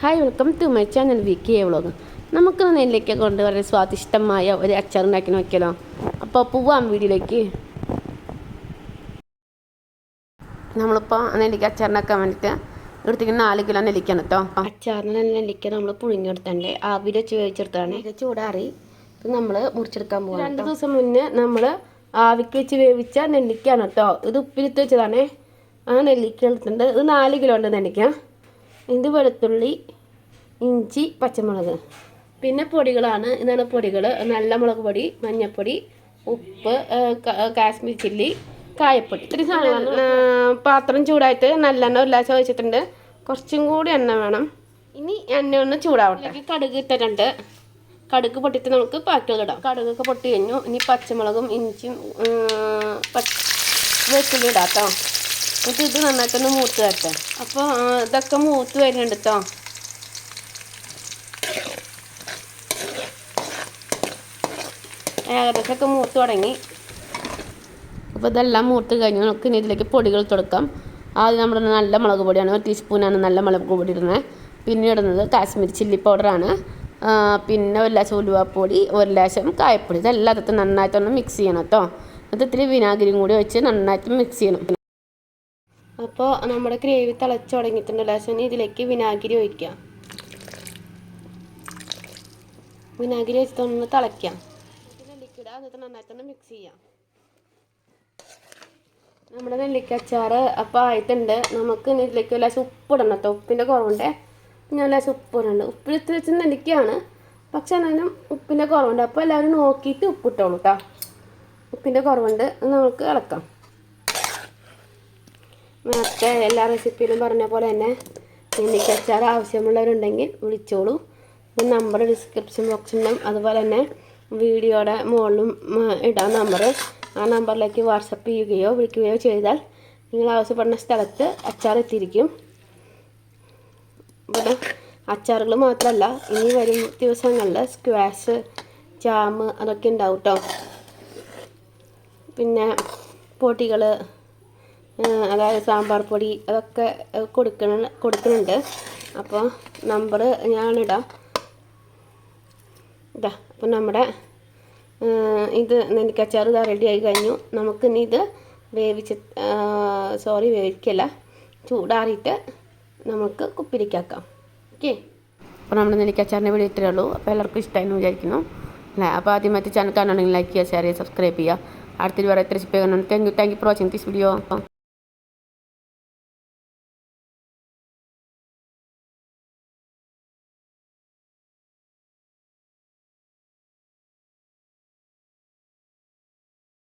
Hi welcome to my channel V K vlog നമുക്ക് നെല്ലിക്ക കൊണ്ട് വളരെ സ്വാദിഷ്ടമായ ഒരു അച്ചാർ ഉണ്ടാക്കി നോക്കിയാലോ അപ്പോൾ പോവാം വീഡിയോയിലേക്ക് നമ്മളിപ്പോൾ നെല്ലിക്ക അച്ചാറിനാക്കാൻ വേണ്ടിയിട്ട് എടുത്തിട്ട് നാല് കിലോ നെല്ലിക്കാണ് കേട്ടോ അച്ചാറിന് നെല്ലിക്ക നമ്മൾ പുഴുങ്ങിയെടുത്തണ്ടേ? ആവിയിൽ വെച്ച് വേവിച്ചെടുത്താണ് ചൂടാറി. ഇപ്പം നമ്മൾ മുറിച്ചെടുക്കാൻ പോകാം രണ്ട് ദിവസം മുന്നേ നമ്മൾ ആവിക്ക് വെച്ച് വേവിച്ച നെല്ലിക്കയാണ് കേട്ടോ ഇത് ഉപ്പിലിട്ട് വെച്ചതാണേ. ആ നെല്ലിക്ക എടുത്തിട്ടുണ്ട്. ഇത് നാല് കിലോ ഉണ്ട് നെല്ലിക്ക. ഇത് വെളുത്തുള്ളി ഇഞ്ചി പച്ചമുളക്. പിന്നെ പൊടികളാണ്. ഇതാണ് പൊടികൾ നല്ല മുളക് പൊടി മഞ്ഞൾപ്പൊടി ഉപ്പ് കാശ്മീർ ചില്ലി കായപ്പൊടി. ഇത്രയും സാധനമാണ് പാത്രം ചൂടായിട്ട് നല്ലെണ്ണ ഉല്ലാസം വെച്ചിട്ടുണ്ട് കുറച്ചും കൂടി എണ്ണ വേണം. ഇനി എണ്ണ ഒന്ന് ചൂടാവട്ടെ. കടുക് ഇട്ടിട്ടുണ്ട്. കടുക് പൊട്ടിട്ട് നമുക്ക് പാറ്റുകൾ ഇടാം. കടുകൊക്കെ പൊട്ടി കഴിഞ്ഞു. ഇനി പച്ചമുളകും ഇഞ്ചിയും പച്ച വെളുത്തുള്ളി ഇടാം കേട്ടോ എന്നിട്ട് ഇത് നന്നായിട്ടൊന്ന് മൂത്ത് വരട്ടെ. അപ്പോൾ ഇതൊക്കെ മൂത്ത് വരുന്നുണ്ട് കേട്ടോ ഏകദേശമൊക്കെ മൂത്ത് തുടങ്ങി. അപ്പോൾ ഇതെല്ലാം മൂത്ത് കഴിഞ്ഞു നമുക്ക് ഇനി ഇതിലേക്ക് പൊടികൾ തുടക്കാം ആദ്യം നമ്മുടെ നല്ല മുളക് പൊടിയാണ് ഒരു ടീസ്പൂണാണ് നല്ല മുളക് പൊടി ഇടുന്നത് പിന്നെ ഇടുന്നത് കാശ്മീരി ചില്ലി പൗഡറാണ് പിന്നെ ഒരു ലാശം ഉലുവാപ്പൊടി ഒരു ലാശം കായപ്പൊടി. ഇതെല്ലാം അതൊക്കെ നന്നായിട്ടൊന്ന് മിക്സ് ചെയ്യണം കേട്ടോ എന്നിട്ട് ഇത്തിരി വിനാഗിരിയും കൂടി വെച്ച് നന്നായിട്ട് മിക്സ് ചെയ്യണം. അപ്പോൾ നമ്മുടെ ഗ്രേവി തിളച്ച് തുടങ്ങിയിട്ടുണ്ട് ലേശം ഇതിലേക്ക് വിനാഗിരി ഒഴിക്കുക വിനാഗിരി വെച്ചിട്ടൊന്ന് തിളയ്ക്കാം. നെല്ലിക്കിട എന്നിട്ട് നന്നായിട്ടൊന്ന് മിക്സ് ചെയ്യാം. നമ്മുടെ നെല്ലിക്ക അച്ചാർ അപ്പോൾ ആയിട്ടുണ്ട്. നമുക്ക് ഇതിലേക്ക് ലേശം ഉപ്പിടണം കേട്ടോ. ഉപ്പിന്റെ കുറവുണ്ട്. ഞാൻ ലേശം ഉപ്പിടുന്നുണ്ട് ഉപ്പിലിട്ട് വെച്ച് നെല്ലിക്കയാണ്. പക്ഷെ എന്നാലും ഉപ്പിന്റെ കുറവുണ്ട്. അപ്പോൾ എല്ലാവരും നോക്കിയിട്ട് ഉപ്പിട്ടോളൂ കേട്ടോ. ഉപ്പിന്റെ കുറവുണ്ട്. നമുക്ക് ഇളക്കാം. നേരത്തെ എല്ലാ റെസിപ്പിയിലും പറഞ്ഞ പോലെ തന്നെ നെല്ലിക്ക അച്ചാർ ആവശ്യമുള്ളവരുണ്ടെങ്കിൽ വിളിച്ചോളൂ. നമ്പർ ഡിസ്ക്രിപ്ഷൻ ബോക്സിലും അതുപോലെ തന്നെ വീഡിയോയുടെ മുകളിലും ഇടാൻ ഇടാം നമ്പർ ആ നമ്പറിലേക്ക് വാട്സപ്പ് ചെയ്യുകയോ വിളിക്കുകയോ ചെയ്താൽ നിങ്ങൾ ആവശ്യപ്പെടുന്ന സ്ഥലത്ത് അച്ചാർ എത്തിയിരിക്കും. ഇവിടെ അച്ചാറുകൾ മാത്രമല്ല ഇനി വരും ദിവസങ്ങളിൽ സ്ക്വാഷ് ജാം അതൊക്കെ ഉണ്ടാവും കേട്ടോ പിന്നെ പൊടികൾ അതായത് സാമ്പാർ പൊടി അതൊക്കെ കൊടുക്കണ കൊടുക്കുന്നുണ്ട് അപ്പോൾ നമ്പർ ഞാനിടാം. ഇതാ അപ്പം നമ്മുടെ ഇത് നെല്ലിക്കച്ചാർ ഇതാ റെഡി ആയി കഴിഞ്ഞു. നമുക്ക് ഇനി ഇത് വേവിച്ച് സോറി വേവിക്കല്ല ചൂടാറിയിട്ട് നമുക്ക് കുപ്പിരിക്കാക്കാം ഓക്കെ അപ്പോൾ നമ്മുടെ നെല്ലിക്കച്ചാറിന്റെ വീഡിയോ ഇത്രയേ ഉള്ളൂ. അപ്പോൾ എല്ലാവർക്കും ഇഷ്ടമായി വിചാരിക്കുന്നു. അല്ലേ? അപ്പോൾ ആദ്യം മറ്റേ ചാനൽ കാണണമെങ്കിൽ ലൈക്ക് ചെയ്യുക ഷെയർ ചെയ്യുക സബ്സ്ക്രൈബ് ചെയ്യുക. അടുത്തൊരു വേറെ കാണാൻ thank you thank you for watching this video